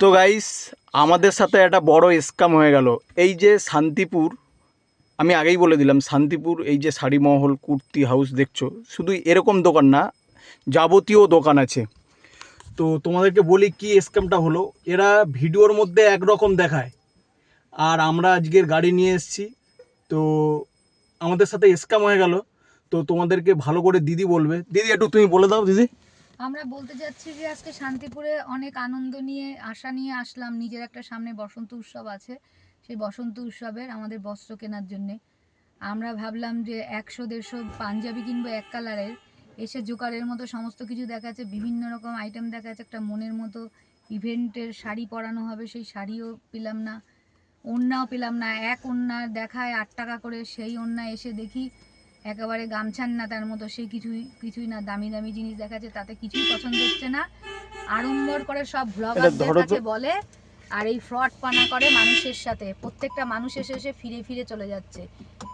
তো গাইস আমাদের সাথে একটা বড় স্ক্যাম হয়ে গেল। এই যে শান্তিপুর আমি আগেই বলে দিলাম শান্তিপুর এই যে শাড়ি মহল কুর্তি হাউস দেখছ শুধু এরকম দোকান না যাবতীয় দোকান আছে। তো তোমাদেরকে বলি কি স্ক্যামটা হলো এরা ভিডিওর মধ্যে একরকম দেখায়। আর আমরা আজকের গাড়ি নিয়ে এসেছি তো আমাদের সাথে স্ক্যাম হয়ে গেল। তো তোমাদেরকে ভালো করে দিদি বলবে। দিদি একটু তুমি বলে দাও দিদি। আমরা বলতে যাচ্ছি যে আজকে শান্তিপুরে অনেক আনন্দ নিয়ে, আশা নিয়ে আসলাম। নিজের একটা সামনে বসন্ত উৎসব আছে। সেই বসন্ত উৎসবের আমাদের বস্ত্র কেনার জন্যে। আমরা ভাবলাম যে একশো, দেড়শো পাঞ্জাবি কিনবো এক কালারের। এসে জোকারের মতো সমস্ত কিছু দেখা যাচ্ছে বিভিন্ন রকম আইটেম দেখা যাচ্ছে একটা মনের মতো ইভেন্টের শাড়ি পরানো হবে, সেই শাড়িও পেলাম না, ওড়নাও পেলাম না। এক ওড়না দেখায় আট টাকা করে, সেই ওড়না এসে দেখি একেবারে গামছান না তার মতো সে কিছুই কিছুই না দামি দামি জিনিস দেখাচ্ছে তাতে কিছুই পছন্দ হচ্ছে না। আড়ম্বর করে সব ব্লগারদের কাছে বলে আর এই ফ্রড পানা করে মানুষের সাথে। প্রত্যেকটা মানুষ এসে এসে ফিরে ফিরে চলে যাচ্ছে।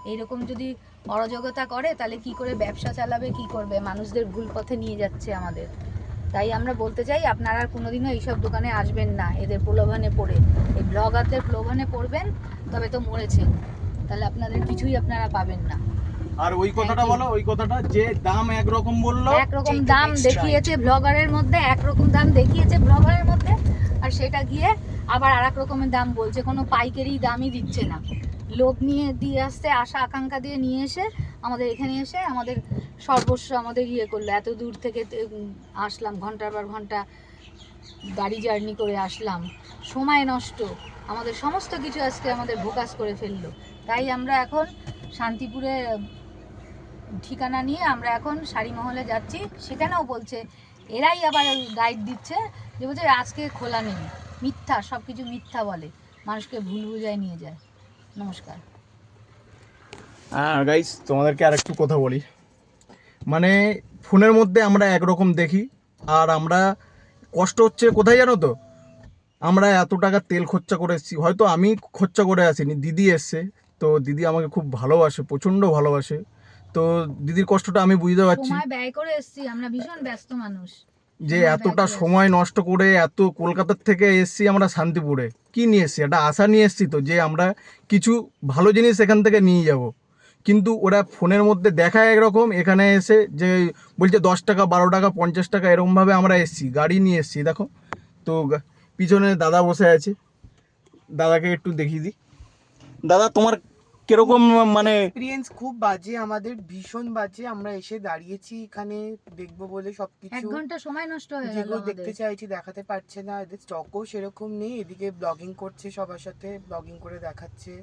এইরকম যদি অরাজকতা করে তাহলে কি করে ব্যবসা চালাবে কি করবে? মানুষদের ভুল পথে নিয়ে যাচ্ছে আমাদের। তাই আমরা বলতে চাই আপনারা আর কোনোদিনও এইসব দোকানে আসবেন না। এদের প্রলোভনে পড়ে। এই ব্লগারদের প্রলোভনে পড়বেন তবে তো মরেছেন। তাহলে আপনাদের কিছুই আপনারা পাবেন না। আর ওই কথাটা বলো ওই কথাটা যে দাম একরকম বলল একরকম দাম দেখিয়েছে ব্লগারের মধ্যে একরকম দাম দেখিয়েছে ব্লগারের মধ্যে আর সেটা গিয়ে আবার আর এক রকমের দাম বলছে কোনো পাইকারি দামই দিচ্ছে না। লোক নিয়ে দিয়ে আসছে আশা আকাঙ্ক্ষা দিয়ে নিয়ে এসে আমাদের এখানে এসে আমাদের সর্বস্ব আমাদের ইয়ে করল। এত দূর থেকে আসলাম ঘণ্টার পর ঘণ্টা গাড়ি জার্নি করে আসলাম। সময় নষ্ট আমাদের সমস্ত কিছু আজকে আমাদের ভোকাস করে ফেলল। তাই আমরা এখন শান্তিপুরে ঠিকানা নিয়ে আমরা এখন শাড়ি মহলে যাচ্ছি। সেখানেও বলছে, এরাই আবার গাইড দিচ্ছে যে বলছে, আজকে খোলা নেই। মিথ্যা সব কিছু মিথ্যা বলে। মানুষকে ভুল বুঝায় নিয়ে যায়। নমস্কার। হ্যাঁ গাইস তোমাদেরকে আর একটু কথা বলি। মানে ফোনের মধ্যে আমরা একরকম দেখি, আর আমরা কষ্ট হচ্ছে কোথায় জানো তো? আমরা এত টাকা তেল খরচা করে এসেছি। হয়তো আমি খরচা করে আসিনি, দিদি এসছে। তো দিদি আমাকে খুব ভালোবাসে, প্রচণ্ড ভালোবাসে। তো দিদির কষ্টটা আমি বুঝতে পারছি। সময় ব্যয় করে এসেছি আমরা ভীষণ ব্যস্ত মানুষ। যে এতটা সময় নষ্ট করে এত কলকাতার থেকে এসছি আমরা শান্তিপুরে। কি নিয়ে এসছি? একটা আশা নিয়ে এসছি তো যে আমরা কিছু ভালো জিনিস এখান থেকে নিয়ে যাব। কিন্তু ওরা ফোনের মধ্যে দেখায় একরকম এখানে এসে যে বলছে দশ টাকা বারো টাকা পঞ্চাশ টাকা এরকমভাবে আমরা এসছি গাড়ি নিয়ে এসছি। দেখো তো পিছনে দাদা বসে আছে। দাদাকে একটু দেখিয়ে দিই। দাদা তোমার কীরকম মানে? এক্সপিরিয়েন্স খুব বাজে আমাদের ভীষণ বাজে। আমরা এসে দাঁড়িয়েছি এখানে দেখব বলে সবকিছু। এক ঘণ্টা সময় নষ্ট হয়ে গেল দেখতে চাইছি দেখাতে পারছে না এদের স্টকও সেরকম নেই। এদিকে ব্লগিং করছে সবার সাথে ব্লগিং করে দেখাচ্ছে।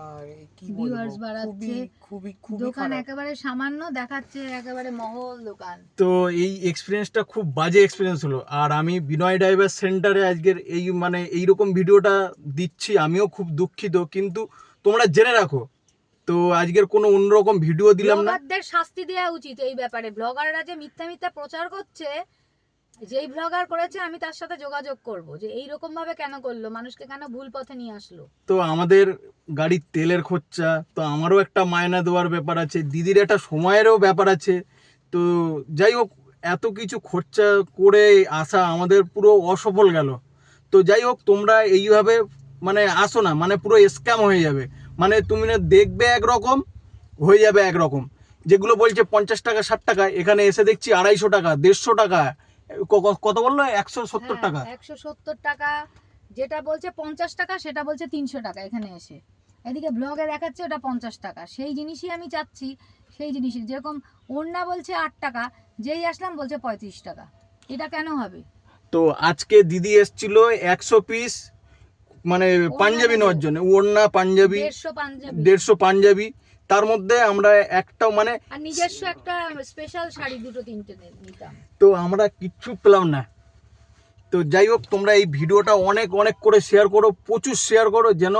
আর কি বলব Viewers বাড়াচ্ছে। খুবই খুবই খুবই দোকান একেবারে সামান্য দেখাচ্ছে একেবারে মহল দোকান। তো এই এক্সপিরিয়েন্সটা খুব বাজে এক্সপিরিয়েন্স হলো। আর আমি বিনয় ড্রাইভার সেন্টারে আজকের এই মানে এইরকম ভিডিওটা দিচ্ছি। আমিও খুব দুঃখিত। কিন্তু তোমরা জেনে রাখো। তো আজকের কোনো অন্যরকম ভিডিও দিলাম না। ব্লগারদের শাস্তি দেওয়া উচিত এই ব্যাপারে। ব্লগাররা যে মিথ্যা মিথ্যা প্রচার করছে যেই ব্লগার করেছে আমি তার সাথে যোগাযোগ করব যে এই রকম ভাবে কেন করল? মানুষকে কেন ভুল পথে নিয়ে আসলো? তো আমাদের গাড়ির তেলের খরচা তো আমারও একটা মায়না দেওয়ার ব্যাপার আছে দিদির একটা সময়েরও ব্যাপার আছে। তো যাই হোক এত কিছু খরচা করে আসা আমাদের পুরো অসফল গেল। তো যাই হোক তোমরা এইভাবে মানে আসো না মানে পুরো স্ক্যাম হয়ে যাবে। মানে তুমি না দেখবে একরকম হয়ে যাবে একরকম। যেগুলো বলছে পঞ্চাশ টাকা ষাট টাকা এখানে এসে দেখছি আড়াইশো টাকা দেড়শো টাকা কত বলল? একশো সত্তর টাকা। হ্যাঁ, একশো সত্তর টাকা যেটা বলছে পঞ্চাশ টাকা সেটা বলছে তিনশো টাকা এখানে এসে। এদিকে ব্লগে দেখাচ্ছে ওটা পঞ্চাশ টাকা। সেই জিনিসই আমি চাচ্ছি সেই জিনিসই। যেরকম ওড়না বলছে আট টাকা যেই আসলাম বলছে পঁয়ত্রিশ টাকা। এটা কেন হবে? তো আজকে দিদি এসছিল একশো পিস মানে পাঞ্জাবি নেওয়ার জন্য। ওড়না পাঞ্জাবি দেড়শো পাঞ্জাবি। তার মধ্যে আমরা একটাও মানে নিজস্ব একটা স্পেশাল শাড়ি দুটো তিনটে তো আমরা কিচ্ছু পেলাম না। তো যাই হোক তোমরা এই ভিডিওটা অনেক অনেক করে শেয়ার করো প্রচুর শেয়ার করো যেন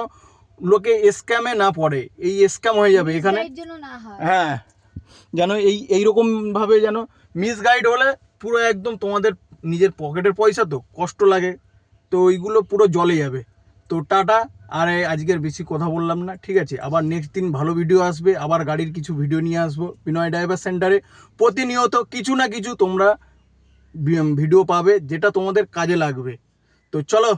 লোকে স্ক্যামে না পড়ে। এই স্ক্যাম হয়ে যাবে এখানে। হয়। হ্যাঁ। যেন এই এইরকম ভাবে যেন মিসগাইড হলে পুরো একদম তোমাদের নিজের পকেটের পয়সা তো কষ্ট লাগে। তো ওইগুলো পুরো জলে যাবে। তো টাটা। আর, আজকের বেশি কথা বললাম না, ঠিক আছে? আবার নেক্সট দিন ভালো ভিডিও আসবে, আবার গাড়ির কিছু ভিডিও নিয়ে আসব বিনয় ড্রাইভার সেন্টারে প্রতিনিয়ত কিছু না কিছু তোমরা ভিডিও পাবে, যেটা তোমাদের কাজে লাগবে। তো চলো